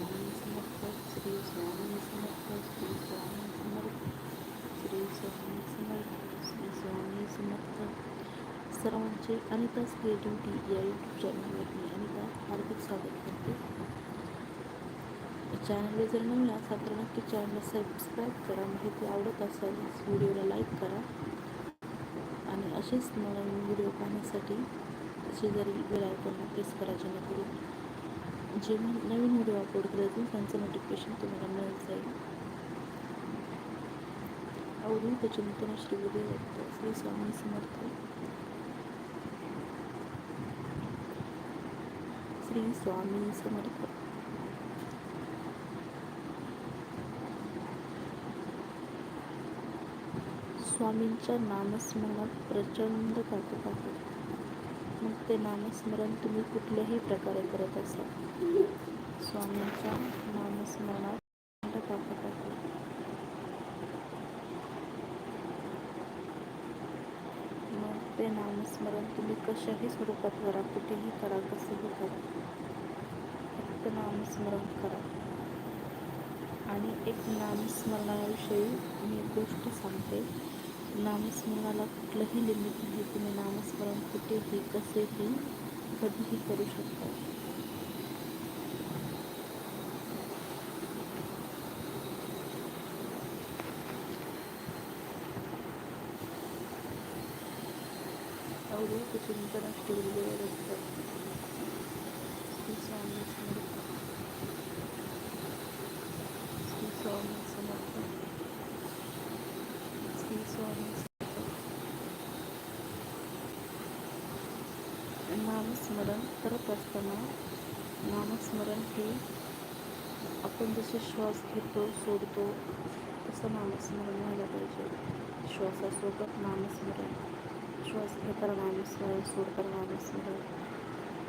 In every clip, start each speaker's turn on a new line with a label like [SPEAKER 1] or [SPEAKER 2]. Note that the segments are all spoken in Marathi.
[SPEAKER 1] स्वामी समर्थ श्री स्वामी समर्थ श्री स्वामी समर्थ श्री स्वामी समर्थ श्री स्वामी समर्थ सर्वांचे अनिताच क्रिएटिव्हिटी या यूट्यूब चॅनलवर मी अनिता हार्दिक स्वागत करते. चॅनलला जर नवीन असाल तर नक्की चॅनलला सबस्क्राईब करा. माहिती आवडत असेल व्हिडिओला लाईक करा. आणि असेच नवीन व्हिडिओ पाहण्यासाठी शेजारी बेल आयकॉनला प्रेस करा जेणेकरून जे मी नवीन व्हिडिओ अपलोड केले जातील त्यांचं नोटिफिकेशन तुम्हाला मिळत जाईल. अवधूत चिंतन श्री उदय श्री स्वामी समर्थ. श्री स्वामी समर्थ. स्वामींच्या नामस्मरणात प्रचंड ताकद आहे. ते नामस्मरण तुम्ही कुठल्याही प्रकारे करत असाल. स्वामींच्या नामस्मरणात प्रचंड आहे मग ते नामस्मरण तुम्ही कशाही स्वरूपात करा कुठेही करा कसंही करा. फक्त नामस्मरण करा. आणि एक नामस्मरणाविषयी मी गोष्ट सांगते. नामस्मरणाला कुठलंही लिमिट नाही. तुम्ही नामस्मरण कुठेही कसेही कधीही करू शकता. अवधूत चिंतन असतात श्री स्वामी समर्थ श्री स्वामी समर्थ श्री स्वामी नामस्मरण करत असताना नामस्मरण हे आपण जसे श्वास घेतो सोडतो तसं नामस्मरण व्हायला पाहिजे. श्वासासोबत नामस्मरण श्वास घेताना नामस्मरण सोडताना नामस्मरण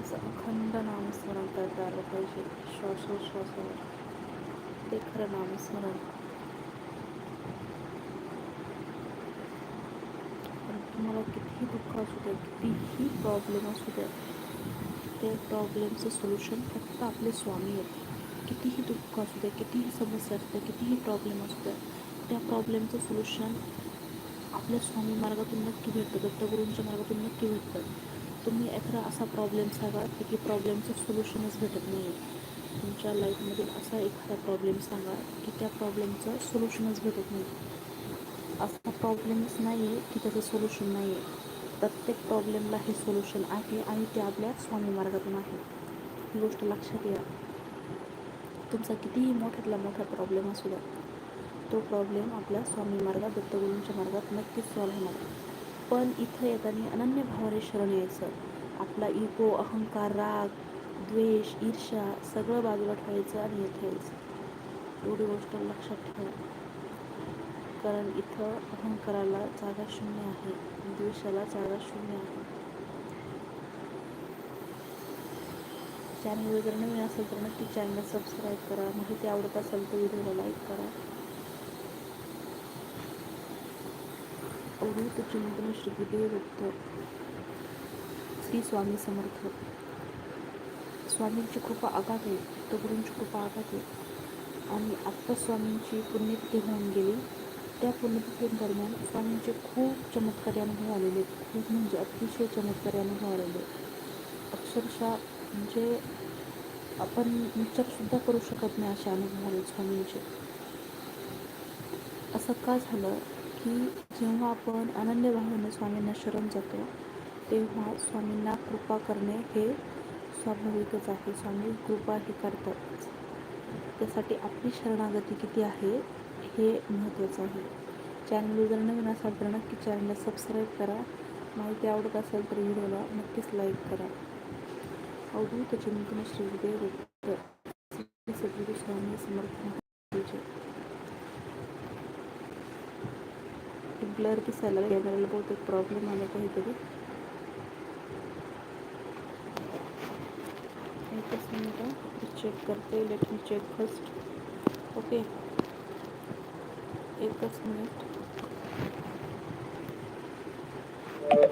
[SPEAKER 1] असं अखंड नामस्मरण करता आलं पाहिजे. श्वासोश्वासावर ते खरं नामस्मरण. पण तुम्हाला कितीही दुःख असू द्या कितीही प्रॉब्लेम असू द्या त्या प्रॉब्लेमचं सोल्युशन फक्त आपले स्वामी आहेत. कितीही दुःख असू द्या कितीही समस्या असू द्या कितीही प्रॉब्लेम असू द्या त्या प्रॉब्लेमचं सोल्युशन आपल्या स्वामी मार्गातून नक्की भेटतं. दत्तगुरूंच्या मार्गातून नक्की भेटतं. तुम्ही एखादा असा प्रॉब्लेम सांगा की की प्रॉब्लेमचं सोल्युशनच भेटत नाही आहे तुमच्या लाईफमधील असा एखादा प्रॉब्लेम सांगा की त्या प्रॉब्लेमचं सोल्युशनच भेटत नाही असा प्रॉब्लेमच नाही आहे की त्याचं सोल्युशन नाही आहे प्रत्येक प्रॉब्लेमला हे सोल्युशन आहे आणि ते आपल्या स्वामी मार्गातून आहे. ही गोष्ट लक्षात या तुमचा कितीही मोठ्यातला मोठा प्रॉब्लेम असू द्या तो प्रॉब्लेम आपल्या स्वामी मार्गात दत्तगुरूंच्या मार्गात नक्कीच सॉल्व्ह होणार. पण इथं येताना अनन्य भावाने शरण यायचं. आपला इगो अहंकार राग द्वेष ईर्षा सगळं बाजूला ठेवायचं आणि इथे यायचं. एवढी गोष्ट लक्षात ठेवा. कारण इथं अहंकाराला जागा शून्य आहे. द्वेषाला जागा शून्य आहे. चॅनल जर नवीन असेल तर नक्की चॅनल सबस्क्राईब करा. माहिती आवडत असेल तर व्हिडिओला लाईक करा. अवधूत चिंतन श्री गुरुदेव दत्त श्री स्वामी समर्थ. स्वामींची कृपा आघात आहे. तो गुरूंची कृपा आघात आहे. आणि आत्ता स्वामींची पुण्यतिथी होऊन गेली. त्या पुण्यतिथीदरम्यान स्वामींचे खूप चमत्कारी अनुभव आलेले खूप म्हणजे अतिशय चमत्कारी अनुभव आलेले अक्षरशः म्हणजे आपण विचारसुद्धा करू शकत नाही असे अनुभव आले स्वामींचे. असं का झालं की जेव्हा आपण अनन्य भावाने स्वामींना शरण जातो तेव्हा स्वामींना कृपा करणे हे स्वाभाविकच आहे. स्वामी कृपा हे करतात. त्यासाठी आपली शरणागती किती आहे हे महत्त्वाचं आहे. चॅनल जर नवीन असाल तर नक्की चॅनलला सबस्क्राईब करा. माहिती आवडत असेल तर व्हिडिओला नक्कीच लाईक करा. अवधूत चिंतन श्री गुरुदेव सद्गुरू स्वामी समर्थ ब्लर दिसायला कॅमेराला बहुतेक प्रॉब्लेम आला काहीतरी. एकच मिनिट चेक करते. Let me check first okay एकच मिनिट. अवधूत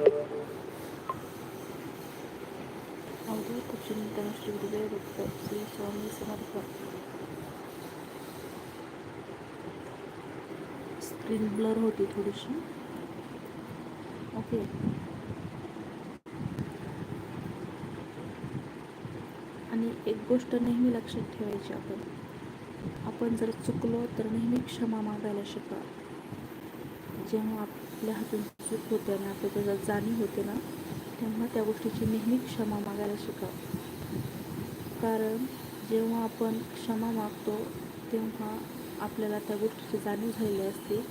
[SPEAKER 1] चिंतन श्री गुरुदेव दत्त श्री स्वामी समर्थ स्क्रीन ब्लर होती थोडीशी. ओके आणि एक गोष्ट नेहमी लक्षात ठेवायची आपण. आपण जर चुकलो तर नेहमी क्षमा मागायला शिका. जेव्हा आपल्या हातून चूक होते आणि आपल्या त्याचा जाणीव होते ना तेव्हा त्या गोष्टीची नेहमी क्षमा मागायला शिका. कारण जेव्हा आपण क्षमा मागतो तेव्हा आपल्याला त्या गोष्टीची जाणीव झालेली असते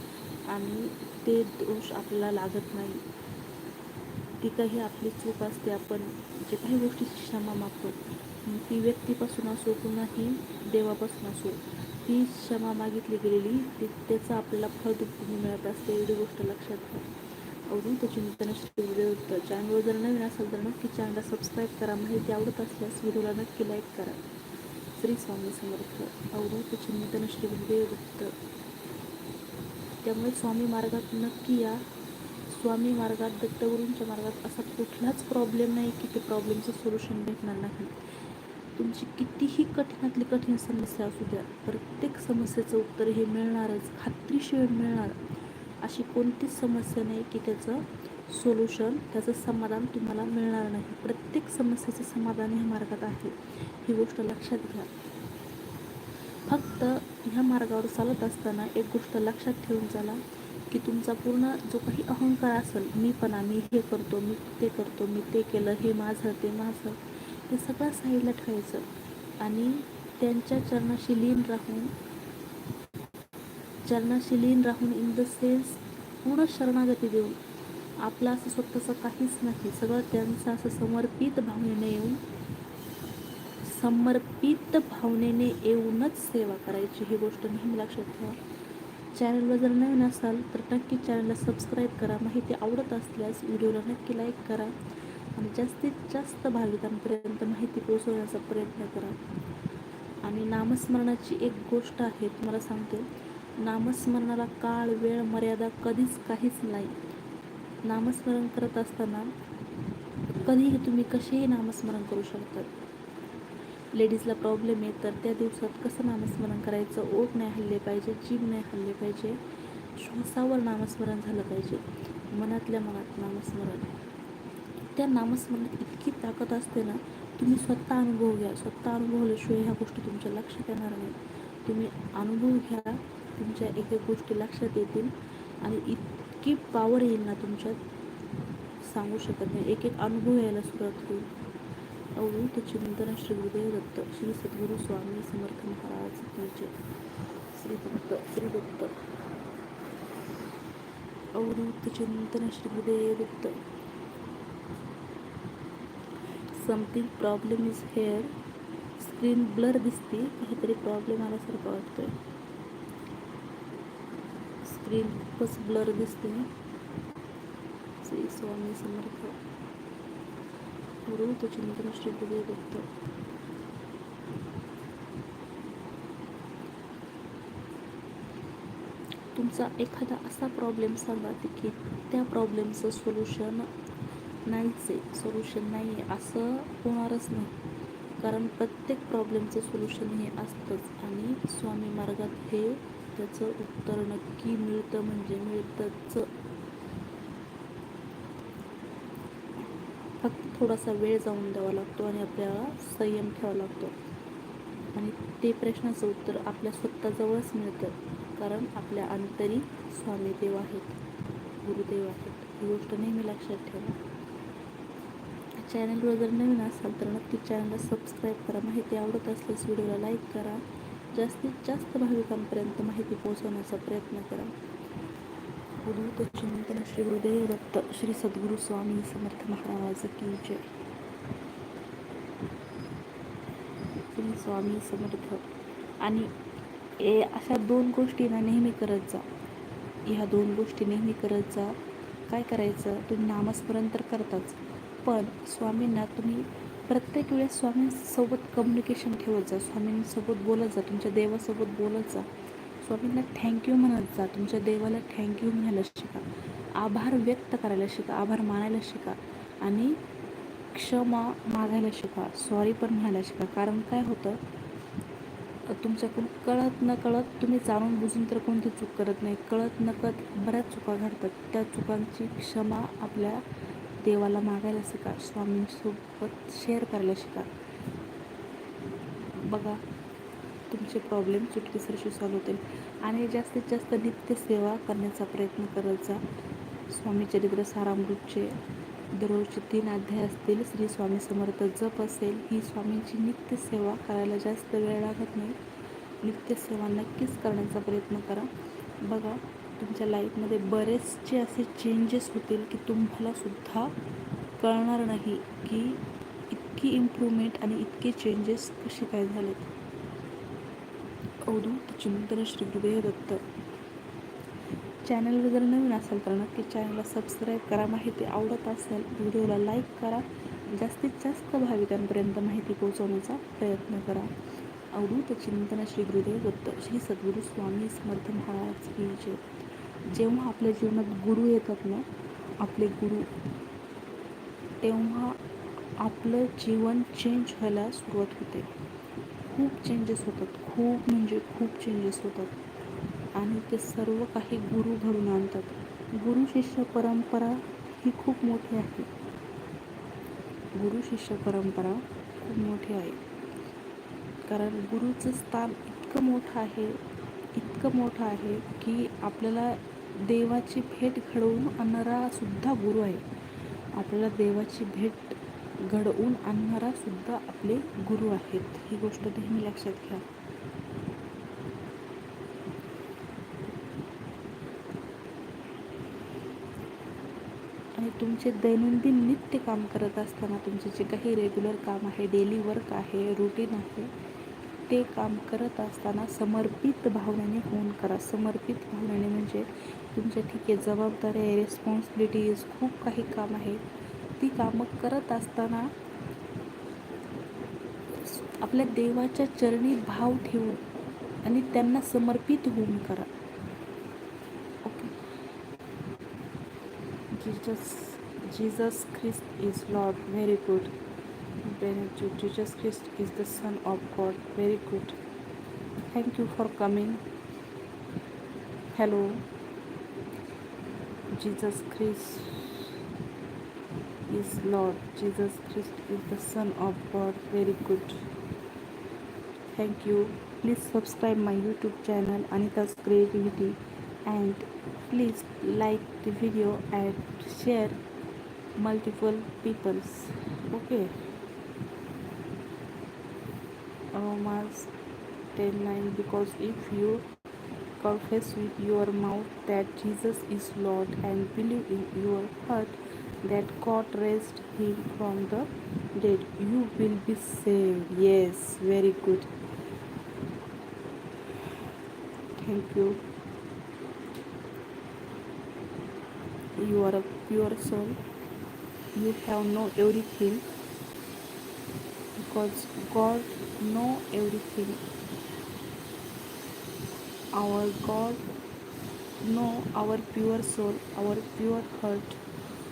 [SPEAKER 1] आणि ते दोष आपल्याला लागत नाही. ती काही आपली चूक असते आपण जे काही गोष्टीची क्षमा मागतो ती व्यक्तीपासून असो पुन्हा ही देवापासून असो ती क्षमा मागितली गेलेली ती त्याचं आपल्याला फळ दुःख मिळत असते एवढी गोष्ट लक्षात घ्या अवधूत चिंतन श्री गुरुदेव चॅनलवर जर नवीन असेल तर नक्की चॅनलला सबस्क्राईब करा. माहिती आवडत असल्यास व्हिडिओला नक्की लाईक करा. श्री स्वामी समर्थ. अवधूत चिंतन श्री गुरुदेवदत्त त्यामुळे स्वामी मार्गात नक्की या. स्वामी मार्गात दत्तगुरूंच्या मार्गात असा कुठलाच प्रॉब्लेम नाही की ते प्रॉब्लेमचं सोल्युशन भेटणार नाही. तुमची कितीही कठीणातली कठीण समस्या असू द्या प्रत्येक समस्येचं उत्तर हे मिळणारच खात्रीशिवाय मिळणार. अशी कोणतीच समस्या नाही की त्याचं सोल्युशन त्याचं समाधान तुम्हाला मिळणार नाही. प्रत्येक समस्येचं समाधान ह्या मार्गात आहे. ही गोष्ट लक्षात घ्या. फक्त ह्या मार्गावर चालत असताना एक गोष्ट लक्षात ठेवून चाला की तुमचा पूर्ण जो काही अहंकार असेल मी पण मी हे करतो मी ते करतो मी ते केलं हे माझं ते माझं ते सगळं साईडला ठेवायचं. आणि त्यांच्या चरणाशी लीन राहून चरणाशी लीन राहून इन द सेन्स पूर्ण शरणागती देऊन आपलं असं स्वतःचं काहीच नाही. सगळं त्यांचं असं समर्पित भावनेने येऊन समर्पित भावनेने येऊनच सेवा करायची ही गोष्ट नेहमी लक्षात ठेवा. चॅनलवर जर नवीन असाल तर नक्की चॅनलला सबस्क्राईब करा. माहिती आवडत असल्यास व्हिडिओला नक्की लाईक करा. आणि जास्तीत जास्त भाविकांपर्यंत माहिती पोहोचवण्याचा प्रयत्न करा. आणि नामस्मरणाची एक गोष्ट आहे तुम्हाला सांगते. नामस्मरणाला काळ वेळ मर्यादा कधीच काहीच नाही. नामस्मरण करत असताना कधीही तुम्ही कसेही नामस्मरण करू शकतात लेडीजला प्रॉब्लेम आहे तर त्या दिवसात कसं नामस्मरण करायचं? ओठ नाही हल्ले पाहिजे जीभ नाही हल्ले पाहिजे. श्वासावर नामस्मरण झालं पाहिजे. मनातल्या मनात नामस्मरण. त्या नामस्मरणात इतकी ताकद असते ना तुम्ही स्वतः अनुभव घ्या. स्वतः अनुभवल्याशिवाय ह्या गोष्टी तुमच्या लक्षात येणार नाही तुम्ही अनुभव घ्या तुमच्या एक एक गोष्टी लक्षात येतील आणि इतकी पावर येईल ना तुमच्यात सांगू शकत नाही. एक एक अनुभव यायला सुरुवात होईल. अवधूत चिंतन श्री गुरुदेव दत्त श्री सद्गुरू स्वामी समर्थ महाराज तुमचे श्री दत्त श्री दत्त. अवधूत चिंतन Shri Gurudev Datta something problem is here screen blur दिसते काहीतरी प्रॉब्लेम आल्यासारखं वाटतोय. स्क्रीन खूपच ब्लर दिसते. श्री स्वामी समर्थ. गुरु चिंतन श्री गुरु दत्त तुमचा एखादा असा प्रॉब्लेम सांगा की त्या प्रॉब्लेमचं सोल्युशन नाहीच आहे. सोल्युशन नाही आहे. असं होणारच नाही. कारण प्रत्येक प्रॉब्लेमचं सोल्युशन हे असतंच. आणि स्वामी मार्गात हे त्याचं उत्तर नक्की मिळतं म्हणजे मिळतंच. फक्त थोडासा वेळ जाऊन द्यावा लागतो आणि आपल्याला संयम ठेवावा लागतो. आणि ते प्रश्नाचं उत्तर आपल्या स्वतःजवळच मिळतं. कारण आपल्या अंतरी स्वामी देव आहेत. गुरुदेव आहेत. ही गोष्ट नेहमी लक्षात ठेवा. चॅनलवर जर नवीन असाल तर नक्की चॅनलला सबस्क्राईब करा. माहिती आवडत असल्यास व्हिडिओला लाईक करा. जास्तीत जास्त भाविकांपर्यंत माहिती पोहोचवण्याचा प्रयत्न करा. उदूत चिंतन श्री गुरुदेव दत्त श्री सद्गुरू स्वामी समर्थ महाराज की जय. श्री स्वामी समर्थ. आणि ए अशा दोन गोष्टींना नेहमी करत जा. ह्या दोन गोष्टी नेहमी करत जा. काय करायचं? तुम्ही नामस्मरण तर करताच. पण स्वामींना तुम्ही प्रत्येक वेळेस स्वामींसोबत कम्युनिकेशन ठेवत जा. स्वामींसोबत बोलत जा. तुमच्या देवासोबत बोलत जा. स्वामींना थँक्यू म्हणत जा. तुमच्या देवाला थँक्यू म्हणायला शिका. आभार व्यक्त करायला शिका. आभार मानायला शिका. आणि क्षमा मागायला शिका. सॉरी पण म्हणायला शिका. कारण काय होतं? तुमच्याकडून कळत न कळत तुम्ही जाणून बुजून तर कोणती चूक करत नाही. कळत न कळत बऱ्याच चुका घडतात. त्या चुकांची क्षमा आपल्या देवाला मागायला शिका स्वामींसोबत शेअर करायला शिका. बघा तुमचे प्रॉब्लेम चुटकीसरशी सॉल्व होतील. आणि जास्तीत जास्त नित्यसेवा करण्याचा प्रयत्न करत जा. स्वामी चरित्र सारामृतचे दररोजचे तीन अध्याय असतील. श्री स्वामी समर्थ जप असेल. ही स्वामींची नित्यसेवा करायला जास्त वेळ लागत नाही. नित्यसेवा नक्कीच करण्याचा प्रयत्न करा. बघा तुमच्या लाईफमध्ये बरेचसे असे चेंजेस होतील की तुम्हालासुद्धा कळणार नाही की इतकी इम्प्रूव्हमेंट आणि इतके चेंजेस कसे काय झालेत. अवधूत चिंतन श्री गुरुदेव दत्त. चॅनलवर जर नवीन असेल तर नक्की चॅनलला सबस्क्राईब करा. माहिती आवडत असेल व्हिडिओला लाईक करा. जास्तीत जास्त भाविकांपर्यंत माहिती पोहोचवण्याचा प्रयत्न करा. अवधूत चिंतन श्री गुरुदेव दत्त. श्री सद्गुरू स्वामी समर्थ महाराज की जय. जेव्हा आपल्या जीवनात गुरु येतात ना आपले गुरु तेव्हा आपलं जीवन चेंज व्हायला सुरुवात होते. खूप चेंजेस होतात. खूप म्हणजे खूप चेंजेस होतात. आणि ते सर्व काही गुरु घडून आणतात. गुरु शिष्य परंपरा ही खूप मोठी आहे. गुरु शिष्य परंपरा खूप मोठी आहे. कारण गुरुचं स्थान इतकं मोठं आहे इतकं मोठं आहे की आपल्याला देवाची भेट घडवून आणणारा सुद्धा गुरु आहे. आपल्याला देवाची भेट घडवून आणणारा सुद्धा आपले गुरु आहेत. ही गोष्ट नेहमी लक्षात घ्या. आणि तुमचे दैनंदिन नित्य काम करत असताना तुमचे जे काही रेग्युलर काम आहे डेली वर्क आहे रुटीन आहे ते काम करत असताना समर्पित भावनेने होऊन करा. समर्पित भावनेने म्हणजे तुमच्या ठीक आहे जबाबदारी आहे रिस्पॉन्सिबिलिटीज खूप काही काम आहे. ती कामं करत असताना आपल्या देवाच्या चरणी भाव ठेवून आणि त्यांना समर्पित होऊन करा. Okay Jesus Jesus Christ is Lord very good Jesus Christ is the Son of God. Very good. Thank you for coming. Hello. Jesus Christ is Lord. Jesus Christ is the Son of God. Very good. Thank you. Please subscribe my YouTube channel Anita's Creativity and please like the video and share multiple peoples. Okay. Romans 10 9 because if you confess with your mouth that Jesus is Lord and believe in your heart that God raised him from the dead. You will be saved. Yes, very good. Thank you. You are a pure soul. You have know everything because God know everything. Our God know our pure soul, our pure heart.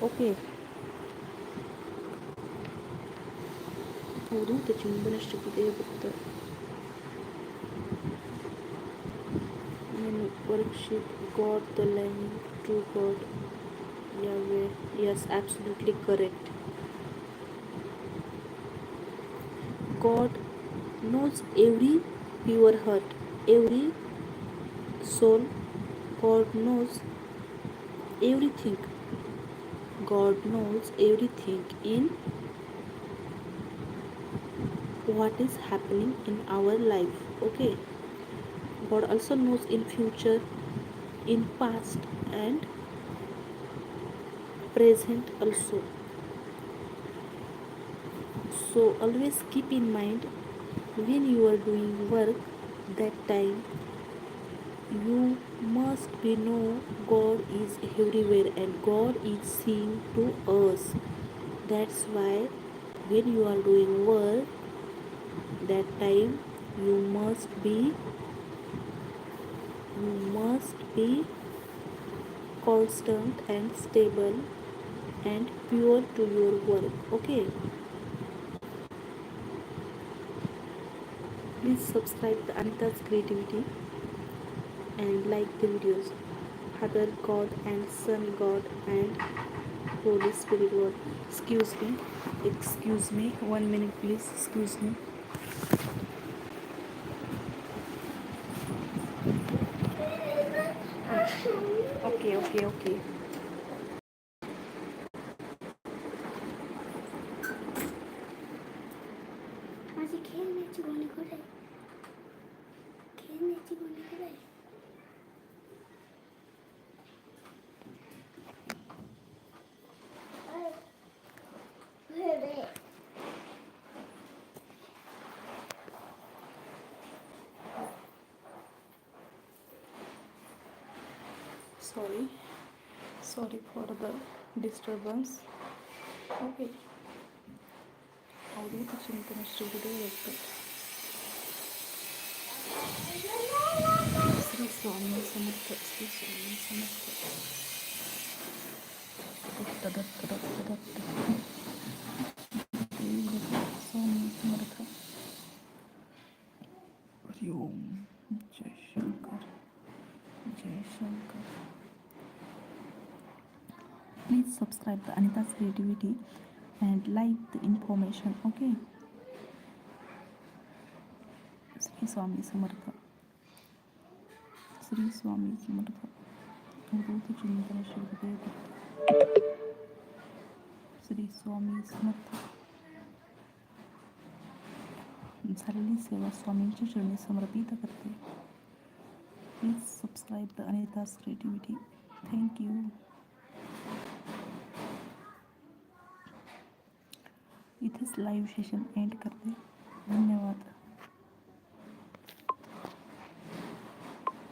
[SPEAKER 1] Okay. Udute ചുംബന ശക്തിയെ പുത്ത് worship God, the Lamb, true God, Yahweh. Yes, absolutely correct. God knows every pure heart every soul God knows everything God knows everything in what is happening in our life. Okay. God also knows in future, in past and present also. So always keep in mind when you are doing work that time you must be know God is everywhere and God is seeing to us. That's why when you are doing work, that time you must be you must be constant and stable and pure to your work. Okay. Please subscribe the Anita's Creativity and like the videos. Father God and Son God and Holy Spirit God. Excuse me. Excuse me. One minute please. Excuse me. Okay, okay, okay.
[SPEAKER 2] মাঝে খেয়ে নিয়েছি মনে করে খেয়ে নিয়েছি মনে করে
[SPEAKER 1] sorry. Sorry for the disturbance. Okay. Avadhoot चिंतन श्री गुरुदत्त श्री स्वामी समर्थ श्री स्वामी समर्थ दत्त दत्त दत्त दत्त श्री गुरुदत्त स्वामी समर्थ हरि ओम जय शंकर जय Shankar please subscribe the anita's creativity and like the information okay Shri Swami समर्थ. श्री स्वामी समर्थ. अवधूत चिंतन श्री श्री स्वामी समर्थ. झालेली सेवा स्वामींच्या चरणी समर्पित करते. Please subscribe the Anita's creativity thank you इथेच लाईव्ह सेशन एंड करते. धन्यवाद.